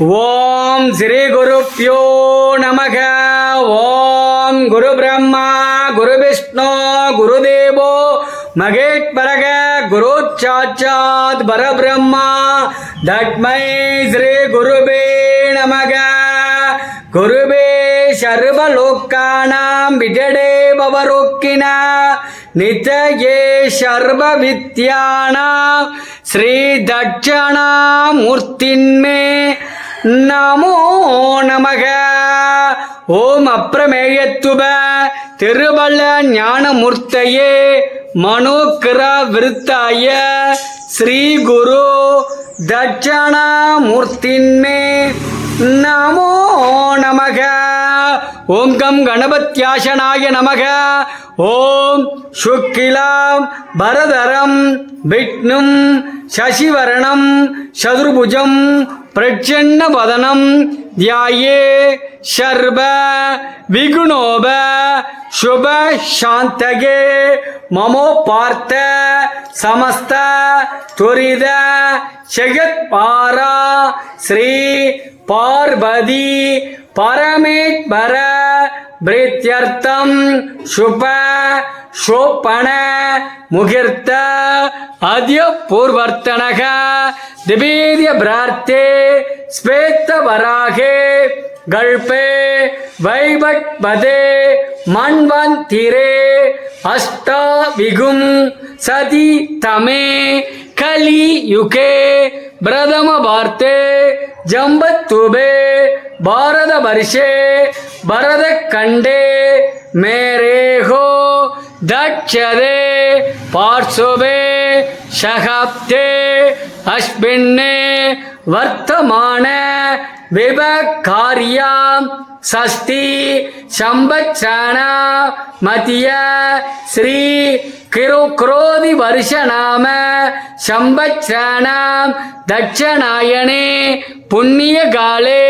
ஓம் ஸ்ரீ குருப்பியோ நமக. ஓம் குரு பிரம்மா குரு விஷ்ணு குரு தேவோ. மகேஸ்வரக குரு சாட்சாத் பரபிரம்மா தட்மை ஸ்ரீ குருபே நமக. குருபே சர்வலோக்கானாம் விஜடே பவரோக்கின நிதயே சர்வ வித்யானாம் ஸ்ரீ தட்சணாமூர்த்தின்மே. நமோ நமக. ஓம் அப்ரமேயத்துப. திருவள்ள ஞானமூர்த்தையே. மனோக்கிர விருத்தாய. ஸ்ரீ குரு தட்சணாமூர்த்தின்மே. நமோ நமக. ஓம் கம் கணபத்யாசனாய நமக. ஓம் சுக்கிலாம் பரதரம் விஷ்ணும் சசிவரணம் சதுர்புஜம் பிரச்சன்ன வதனம் தியாயே சர்வ விகுணோப சுப சாந்தகே. மமோ பார்த்த சமஸ்த துரித ஜெகத் பாரா ஸ்ரீ பார்வதி பரமேஸ்வர பிரீத்தியர்த்தம் சுப சோப்பன முகிர்த்த அதிய பூர்வர்த்தனக திபீரிய பிரார்த்தே ஸ்வேத்த வராகே கல்பே வைவட்பதே மண்வந்திரே அஷ்டாவிகும் சதி தமே ಕಲಿಯುಕೆ ಪ್ರಥಮ ವಾರ್ತೆ ಜಂಬತ್ತುಬೆ ಭಾರತ ಬರ್ಷೆ ಬರದ ಕಂಡೆ, ಮೇರೆ ಹೋ ದಕ್ಷದೆ ಪಾರ್ಶ್ವಬೆ ಶಹಾಬ್ದೆ ಅಶ್ಬಿಣ್ಣೆ ವರ್ತಮಾನ விபகாரியாம் சஷ்டி சம்பச்சான மதிய ஸ்ரீ கிரு குரோதி வருஷநாம சம்பச்சானாம் தட்சநாயனே புண்ணிய காலே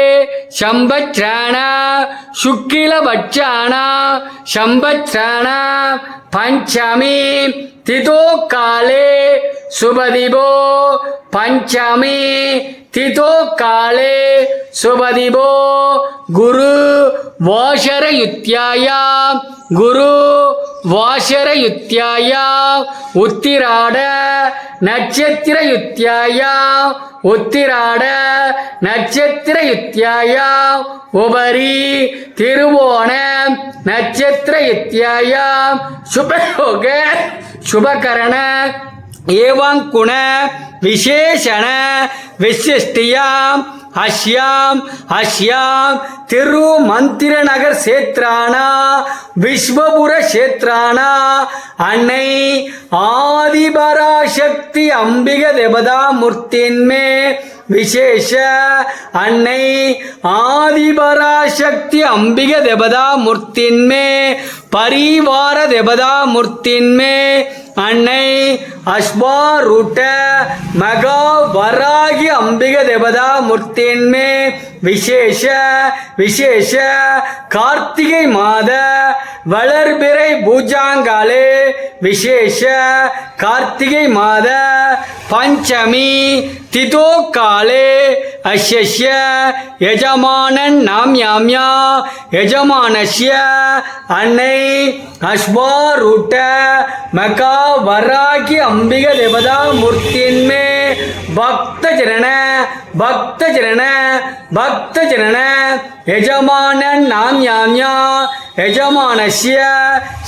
சம்பச்சான சுக்கிலபட்சானா சம்பச்சான பஞ்சமி திதோ காலே சுபதிபோ பஞ்சமி திதோ காலே சுபதிபோ குரு வாஷரயுத்தியாயா குரு வாஷரயுத்யாயா உத்திராட நட்சத்திரயுத்யாயா உத்திராட நட்சத்திரயுத்யாயா உபரி திருவோண நட்சத்திரயுத்யாயா சுபயோக சுபகரண ஏவாங்குண விசேஷண விசிஷ்டியாம் அஷ்யாம் அஷ்யாம் திரு மந்திர நகர் சேத்ரானா விஸ்வபுர சேத்ரானா அன்னை ஆதிபராசக்தி அம்பிக தேவதா மூர்த்தின்மே விசேஷ அன்னை ஆதிபராசக்தி அம்பிக தேவதா மூர்த்தின்மே பரிவார தேவதாமூர்த்தின்மே அன்னை அஸ்வாரூட்ட மகா வராகி அம்பிக தேவதா மூர்த்தின்மே விசேஷ விசேஷ கார்த்திகை மாத வளர்பிறை பூஜாங்காலே விசேஷ கார்த்திகை மாத பஞ்சமி திதோ காலே அஷ்ய யஜமானன் நாம் யாம்யா யஜமானஸ்ய அன்னை அஸ்வாரூட்ட மகா வராகி அம்பிக தேவதா மூர்த்தின்மே பக்த ஜனன பக்த ஜனன பக்த ஜனன யஜமானன் நாம் யாம்யா யஜமானஸ்ய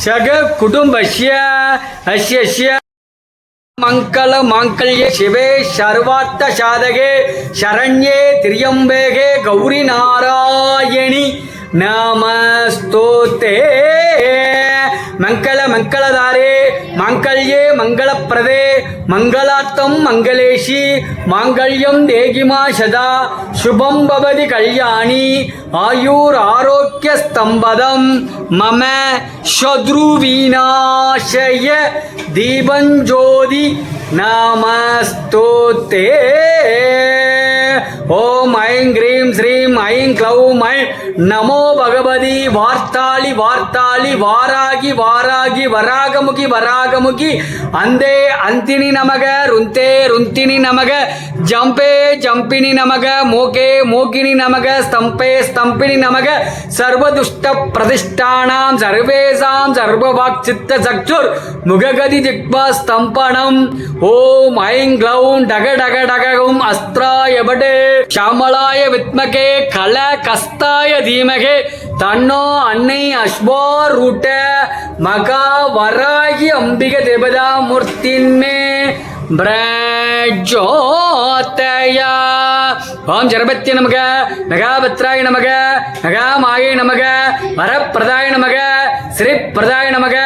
சக குடும்பஸ்ய அஸ்யஸ்ய. மங்கள மாங்கல்ய சிவே சர்வார்த்த சாதகே சரண்யே திரியம்பேகே கௌரி நாராயணி. நமஸ்தோத்தே மங்கள மங்களதாரே மாங்கல்யே மங்களப்பிரதே மங்களார்த்தம் மங்களேஷி மாங்கல்யம் தேகிமா சதா சுபம் பவதி கல்யாணி ஆயுர் ஆரோக்கிய ஸ்தம்பதம் மம சத்ருவீநாசய தீபஞ்சோதி நமஸ்தோத்தே ஓம் ஐம் கிரீம் ஸ்ரீம் ஐம் க்ளௌம் ஐம் நமோ பகவதி வார்த்தாளி வார்த்தாளி வாராகி வாராகி வராகமுகி வராகமுகி அந்தே அந்தினி நமக ருந்தே ருந்தினி நமக ஜம்பே ஜம்பினி நமக மோகே மோகினி நமக ஸ்தம்பே ஸ்தம்பினி நமக சர்வதுஷ்ட பிரதிஷ்டானாம் சர்வேசாம் சர்வவாக் சித்த சக்ஷுர் முககதி ஜிக்வா ஸ்தம்பனம் ஓம் ஐங் க்ளௌம் டக டக டகவும் அஸ்திராய படே ஷாமளாய வித்மகே கல கஸ்தாய தீமகே தன்னோ அன்னை அஸ்வார் ரூட்ட மகா வராகி அம்பிக தேவதா மூர்த்தின்மே பிரஜோதய. ஓம் ஜரபத்திய நமக மெகாபத்ராய நமக மெகாமாயை நமக வரப்பிரதாய நமக ஸ்ரீ பிரதாய நமக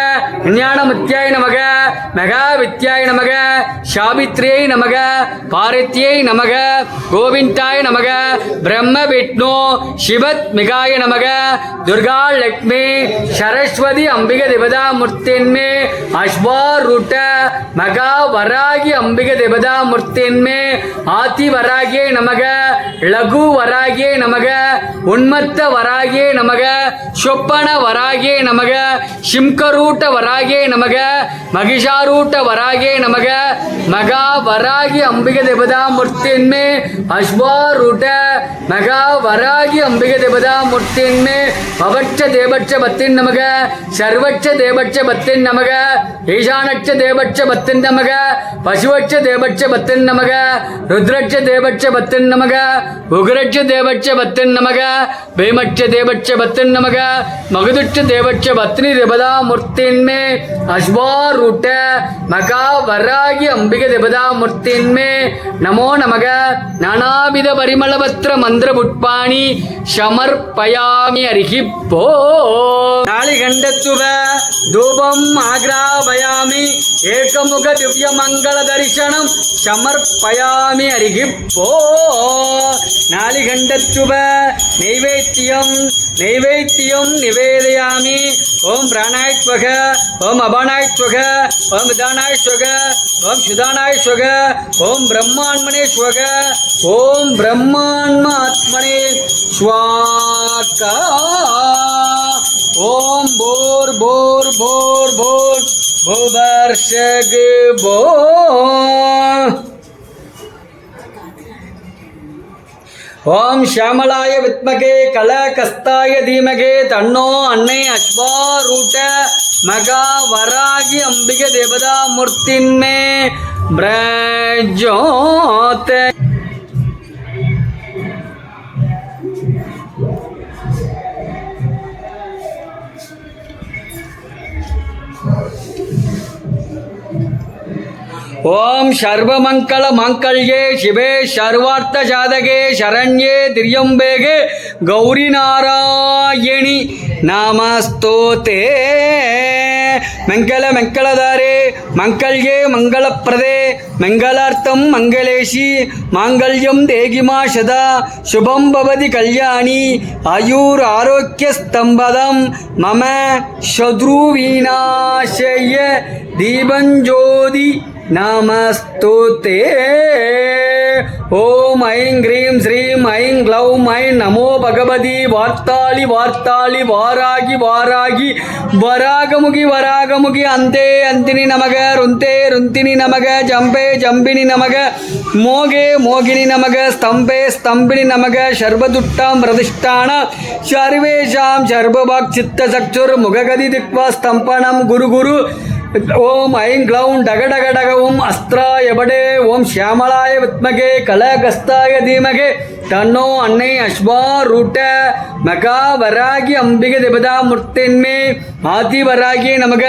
விஞ்ஞானமுத்தியாய நமக. மெகா வித்யாய் நமக சாவித்ரியை நமக பாரித்யை நமக கோவிந்தாய் நமக பிரம்ம விஷ்ணு சிவத் மிகாய நமக துர்கா லக்ஷ்மி சரஸ்வதி அம்பிக தேவதா மூர்த்தின்மே அஸ்வாரூட்ட மகா வராகி அம்பிக தேவதா மூர்த்தின்மே ஆதி வராகியே நமக லகு வராகியே நமக உன்மத்த வராகியே நமக சொப்பன வராகியே நமக சிம்கரூட்ட வராகியே நமக மகிஷாரூட்ட வராகே நமக மகா வராகி அம்பிக தேவதா மூர்த்தின்மே அஸ்வாரூட்ட மகா வராகி அம்பிக தேவதா மூர்த்தின்மே பவட்ச தேவட்ச பத்தின் நமக சர்வட்ச தேவட்ச பத்தின் நமக ஈசானட்ச தேவட்ச பத்தின் நமக பசுவட்ச தேவட்ச பத்தின் நமக ருத்ரட்ச தேவட்ச பத்தின் நமக உகரட்ச தேவட்ச பத்தின் நமக பீமட்ச தேவட்ச பத்தின் நமக மகுதுட்ச தேவட்ச பத்னி தேவதா மூர்த்தின்மே அஸ்வாரூட்ட மகா வராகி அம்பிக தேவதாமூர்த்தின்மே நமோ நமக. நானாவித பரிமளபத்திர மந்திர புட்பாணி சமர்ப்பயாமி அருகி போ நாளிகண்டத்துவ தூபம் ஆக்ராபயாமி ஏகமுக திவ்ய மங்கள தரிசனம் சமர்ப்பயாமி அருகி போ நாளிகண்டத்துவ நைவேத்தியம் நைவேத்தியம் நிவேதையாமி ஓம் பிராணாய்ஸ்வக ஓம் அபானாய்ஸ்வக ஓம் விதானாய்ஸ்வக ஓம் சுதானாய்ஸ்வக ஓம் பிரம்மாண்மனே ஸ்வக ஓம் பிரம்மாண்ம ஆத்மனே ஸ்வாக்கா ஓம் போர் போர் போர் போர் புவர்ஷக் போ ஓம் ஷியாமலாய வித்மகே கலகஸ்தாய தீமகே தன்னோ அன்னை அஸ்வாரூட்ட மகா வராகி அம்பிக தேவதா மூர்த்தின்மே பிரஜோத ஓம் சர்வமங்கள மங்கள்யே சிவே சர்வார்த்த ஜாதகே சரண்யே திரியம்பேகே கௌரி நாராயணி. நாமஸ்தோதே. மங்கள மங்களதாரே. மங்கள்யே மங்களப்பிரதே. மங்களார்த்தம் மங்களேஷி மாங்கல்யம் தேகிமா சதா. சுபம் பவதி கல்யாணி. ஆயுர் ஆரோக்கிய ஸ்தம்பதம். மம சத்ருவீனாசய தீபஞ்சோதி. நமஸ்துதே ஓம் ஐங் கிரீம் ஸ்ரீம் ஐங் க்ளௌம் ஐம் நமோ பகவதி வார்த்தாளி வார்த்தாளி வாராகி வாராகி வராகமுகி வராகமுகி அந்தே அந்தினி நமக ருந்தே ருந்தினி நமக ஜம்பே ஜம்பினி நமக மோகே மோகினி நமக ஸ்தம்பே ஸ்தம்பினி நமக சர்வதுட்டாம் பிரதிஷ்டான சர்வேஷாம் சர்வபாக் சித்த சக்சுர் முககதி திக்வா ஸ்தம்பனம் குரு குரு ஓம் ஐம் க்ளௌம் டக டக டக ஓம் அஸ்திராய படே ஓம் ஷியாமளாய வித்மகே கலகஸ்தாய தீமகே. தன்னோ அன்னை அஸ்வா ரூட்ட மகா வராகி அம்பிக தேவதா மூர்த்தின்மே ஆதி வராகி நமக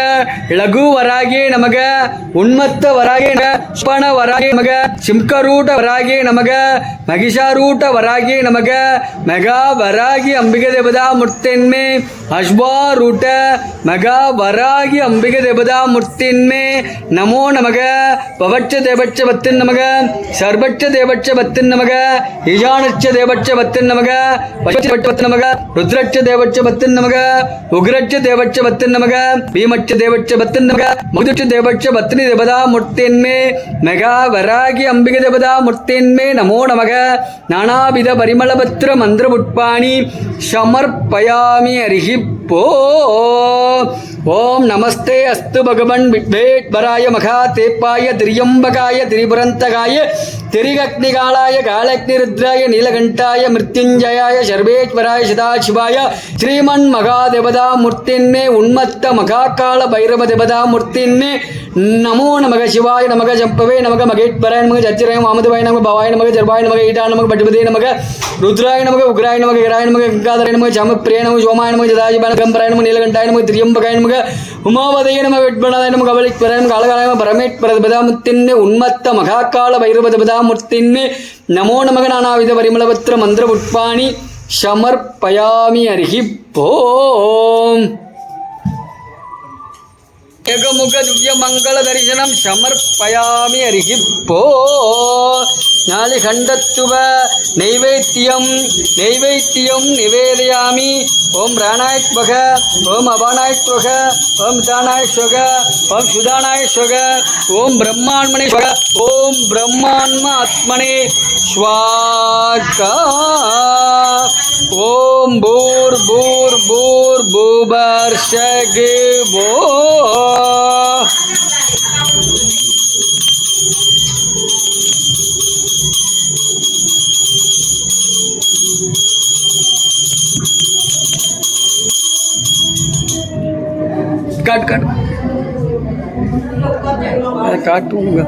இலகு வராகி நமக உன்மத்த வராகி நமக ஸ்பன வராகியே நமக சிம்கரூட்ட வராகி நமக மகிஷாரூட்ட வராகி நமக மகா வராகி அம்பிக தேவதா மூர்த்தின்மே அஸ்வா ரூட்ட மகா வராகி அம்பிக தேவதா மூர்த்தின்மே நமோ நமக பவட்ச தேவட்ச பத்தின் நமக சர்வட்ச தேவட்ச பத்தின் நமக இஜான ருத்ரட்ச தேவட்ச பத்தின் நமக பச்ச பத்து நமக ருத்ரட்ச தேவட்ச பத்தின் நமக உக்ரட்ச தேவட்ச பத்தின் நமக பீமட்ச தேவட்ச பத்தின் நமக முதுட்ச தேவட்ச பத்னி தேவதா முர்த்தேன்மே மெகா வராகி அம்பிகை தேவதா முர்த்தேன்மே நமோ நமக நானாவித பரிமளபத்திர மந்திர புட்பாணி சமர்ப்பயாமி அருகி போ ஓம் நமஸ்தே அஸ்து பகவன் விட்வேட்வராய மகா தேப்பாய திரியம்பகாய திரிபுரந்தகாய திரிகக்னிகாலாய காலக்னிருத்ராய நீலகண்டாய மிருத்யுஞ்சயாய சர்வேஸ்வராய சதாசிவாய ஸ்ரீமன் மகாதேவதா மூர்த்தின்னே உன்மத்த மகாகால பைரவ தேவதா மூர்த்தின்னே நமோ நமக சிவாய நமக ஜம்பவே நமக மகேஸ்வராய நமக சச்சிராய மாமதுவாய நமக பவாய நமக ஜர்பாய நமக ஈட்டாய நமக பட்டுபதே நமக ருத்ராய நமக உக்ராய நமக கிராய நமக கங்காதராய நமக சமப்பிரிய நமக சோமாய நமக ஜதாஜிபாய கம்பராய நமக நீலகண்டாய நமக திரியம்பகாய நமக உமாவதைய நமக விட்பணாய நமக கபலிக்வராய நமக அழகாய நமக பரமேஸ்வரபதாமுத்தின்னு உன்மத்த மகாகால பைரவதபதாமுத்தின்னு நமோ நமக நானாவித பரிமளபத்திர மந்திர புட்பாணி சமர்ப்பயாமி அருகி போம் ஏகமுக திவ்ய மங்கள தரிசனம் சமர்ப்பயாமி அருகி போ நாளிகண்டத்துவ நைவேத்தியம் நைவேத்தியம் நிவேதயாமி. ஓம் பிராணாயத்வக ஓம் அபானாயத்வக ஓம் தானாயஸ்வக ஓம் சுதானாயஸ்வக ஓம் பிரம்மாண்மணே ஸ்வக ஓம் பிரம்மாண்ம ஆத்மனே ஸ்வாகா. ஓம் பூர் பூர் பூர் பூபர் பூபர்ஷகு போ. काट काट अरे काटूँगा।